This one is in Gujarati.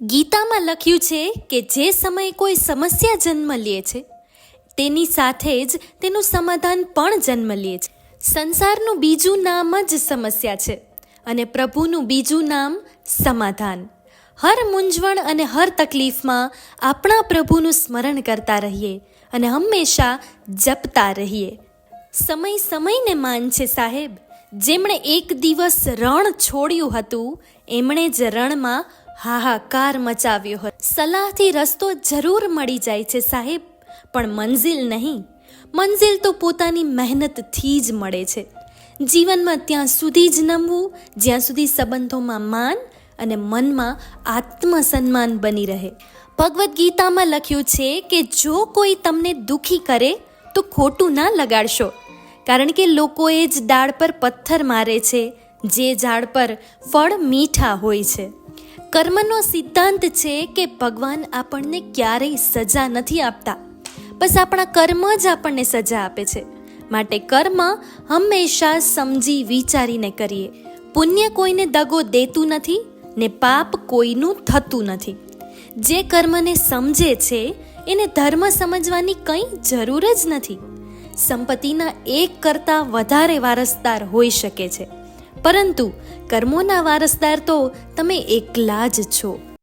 ગીતામાં લખ્યું છે કે જે સમયે કોઈ સમસ્યા જન્મ લે છે, તેની સાથે જ તેનું સમાધાન પણ જન્મ લે છે. સંસારનું બીજું નામ જ સમસ્યા છે અને પ્રભુનું બીજું નામ સમાધાન. હર મૂંઝવણ અને હર તકલીફમાં આપણા પ્રભુનું સ્મરણ કરતા રહીએ અને હંમેશા જપતા રહીએ. સમય સમયને માન છે સાહેબ. જેમણે એક દિવસ રણ છોડ્યું હતું, એમણે જ રણમાં હાહાકાર મચાવ્યો હતો સલાહથી રસ્તો જરૂર મળી જાય છે સાહેબ, પણ મંઝિલ નહીં. મંઝિલ તો પોતાની મહેનતથી જ મળે છે. જીવનમાં ત્યાં સુધી જ નમવું, જ્યાં સુધી સંબંધોમાં માન અને મનમાં આત્મસન્માન બની રહે. ભગવદ્ ગીતામાં લખ્યું છે કે જો કોઈ તમને દુઃખી કરે, તો ખોટું ના લગાડશો. કારણ કે લોકોએ જ ડાળ પર પથ્થર મારે છે, જે ઝાડ પર ફળ મીઠા હોય છે. કર્મનો સિદ્ધાંત છે કે ભગવાન આપણને ક્યારેય સજા નથી આપતા. બસ આપણા કર્મ જ આપણને સજા આપે છે. માટે કર્મ હંમેશા સમજી વિચારીને કરીએ. પુણ્ય કોઈને દગો દેતું નથી ને પાપ કોઈનું થતું નથી. જે કર્મને સમજે છે, એને ધર્મ સમજવાની કંઈ જરૂર જ નથી. સંપત્તિના એક કરતાં વધારે વારસદાર હોઈ શકે છે. પરંતુ કર્મોના વારસદાર તો તમે એકલા જ છો.